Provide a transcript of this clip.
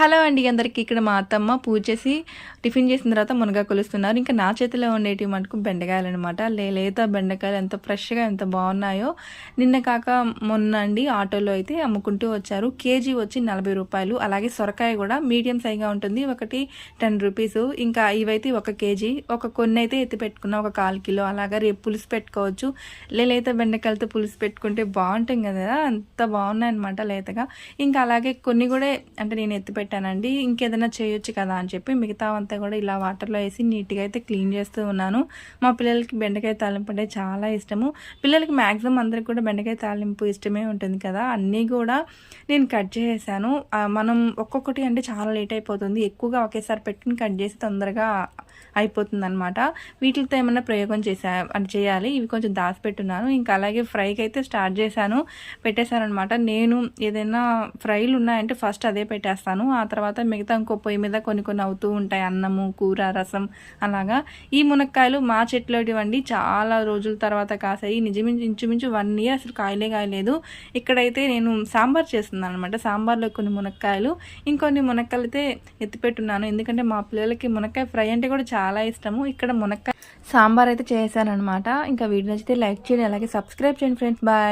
Hello అండి అందరికీ ఇక్కడ మా అత్తమ్మ పూజ చేసి టిఫిన్ చేసిన తర్వాత మునగా కొలుస్తున్నారు. ఇంకా నా చేతిలో ఉండేటివి మటుకు బెండకాయలు అనమాట లేత బెండకాయలు ఎంత ఫ్రెష్గా ఎంత బాగున్నాయో నిన్న కాక మొన్న అండి ఆటోలో అయితే అమ్ముకుంటూ వచ్చారు. కేజీ వచ్చి నలభై రూపాయలు. అలాగే సొరకాయ కూడా మీడియం సైజ్గా ఉంటుంది. ఒకటి టెన్ రూపీస్. ఇంకా ఇవైతే ఒక కేజీ. ఒక కొన్ని అయితే ఎత్తి పెట్టుకున్నా ఒక కాల్ కిలో. అలాగా రేపు పులుసు పెట్టుకోవచ్చు. లేత బెండకాయలతో పులుసు పెట్టుకుంటే బాగుంటుంది కదా. అంత బాగున్నాయి అనమాట లేతగా. ఇంకా అలాగే కొన్ని కూడా అంటే నేను ఎత్తి పెట్టానండి. ఇంకేదైనా చేయొచ్చు కదా అని చెప్పి మిగతా అంతా కూడా ఇలా వాటర్లో వేసి నీట్గా అయితే క్లీన్ చేస్తూ ఉన్నాను. మా పిల్లలకి బెండకాయ తాలింపు అంటే చాలా ఇష్టము. పిల్లలకి మ్యాక్సిమం అందరికి కూడా బెండకాయ తాలింపు ఇష్టమే ఉంటుంది కదా. అన్నీ కూడా నేను కట్ చేసేసాను. మనం ఒక్కొక్కటి అంటే చాలా లేట్ అయిపోతుంది. ఎక్కువగా ఒకేసారి పెట్టుకుని కట్ చేసి తొందరగా అయిపోతుంది అనమాట వీటితో ఏమైనా ప్రయోగం చేసా అంటే చేయాలి. ఇవి కొంచెం దాచిపెట్టున్నాను. ఇంకా అలాగే ఫ్రైకి అయితే స్టార్ట్ చేశాను. పెట్టేశాను అనమాట నేను ఏదైనా ఫ్రైలు ఉన్నాయంటే ఫస్ట్ అదే పెట్టేస్తాను. ఆ తర్వాత మిగతా ఇంకో పొయ్యి మీద కొన్ని కొన్ని అవుతూ ఉంటాయి. అన్నము కూర రసం అలాగా. ఈ మునక్కాయలు మా చెట్లు చాలా రోజుల తర్వాత కాసాయి. నిజమించి ఇంచుమించు వన్ ఇయర్ అసలు కాయలే కాయలేదు. ఇక్కడైతే నేను సాంబార్ చేస్తున్నాను అనమాట సాంబార్లో కొన్ని మునక్కాయలు ఇంకొన్ని మునక్కాయలు అయితే ఎత్తిపెట్టున్నాను. ఎందుకంటే మా పిల్లలకి మునక్కాయ ఫ్రై అంటే కూడా చాలా ఇష్టము. ఇక్కడ మునక్కాయ సాంబార్ అయితే చేశాను అనమాట ఇంకా వీడియో నచ్చితే లైక్ చేయండి అలాగే సబ్స్క్రైబ్ చేయండి ఫ్రెండ్స్. బాయ్.